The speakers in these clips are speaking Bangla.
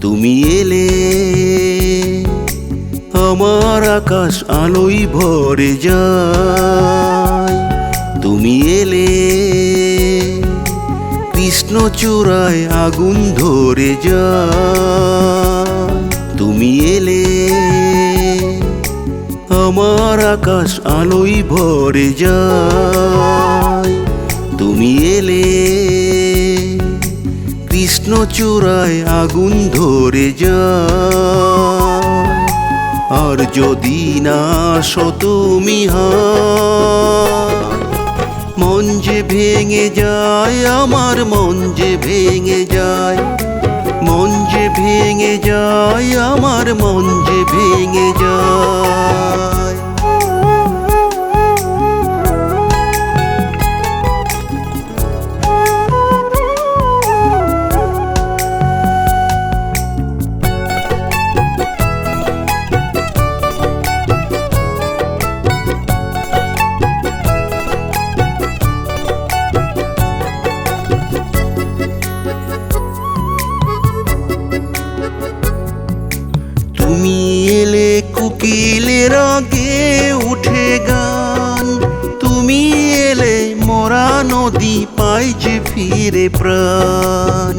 তুমি এলে, আমার আকাশ আলোই ভরে যায়। তুমি এলে, কৃষ্ণ চূড়ায় আগুন ধরে যায়। তুমি এলে, আমার আকাশ আলোই ভরে যায়। তুমি এলে কৃষ্ণ চূড়ায় আগুন ধরে যায়। আর যদি না তুমি মন যে ভেঙে যায়, আমার মন যে ভেঙে যায়। মন যে ভেঙে যায়, আমার মন যে ভেঙে যায়। আগে উঠে গান। তুমি এলে মরা নদী পাই যে ফিরে প্রাণ।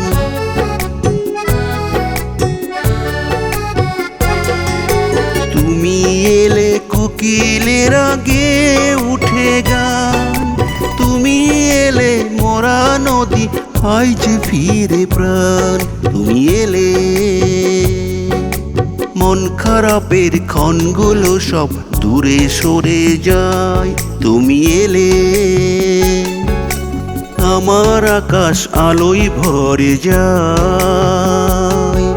তুমি এলে কুকিলের আগে উঠে গান। তুমি এলে মরা নদী পাই যে ফিরে প্রাণ। তুমি এলে মন খারাপের ক্ষণগুলো সব দূরে সরে যায়। তুমি এলে, আমার আকাশ আলোয় ভরে যায়।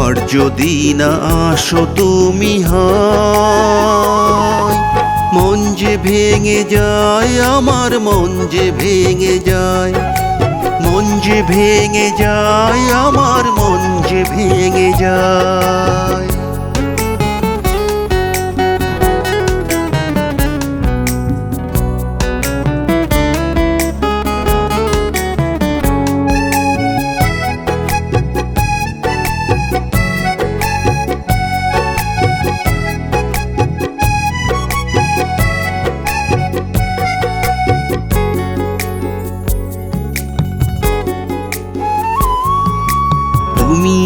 আর যদি না আসো তুমি হয়, মন যে ভেঙে যায়, আমার মন যে ভেঙে যায়। ভেঙে যায় আমার মন যে ভেঙে যায়।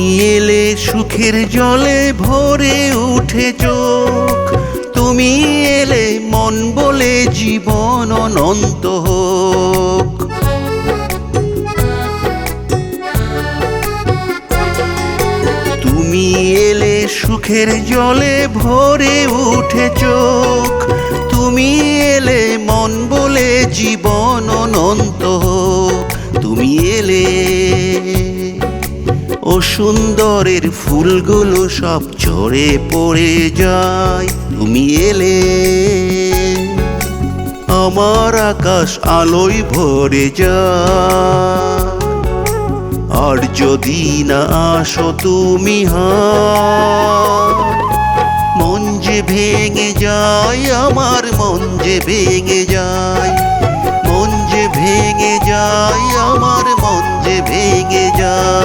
এলে সুখের জলে ভরে উঠে চোখ। তুমি এলে মন বলে জীবন অনন্ত হোক। তুমি এলে সুখের জলে ভরে উঠে চোখ। তুমি এলে মন বলে জীবন অনন্ত হোক। সুন্দরের ফুলগুলো সব ঝরে পড়ে যায়। তুমি এলে, আমার আকাশ আলোয় ভরে যায়। আর যদি না আসো তুমি মন যে ভেঙে যায়, আমার মন যে ভেঙে যায়। মন যে ভেঙে যায়, আমার মন যে ভেঙে যায়।